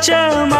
வச்ச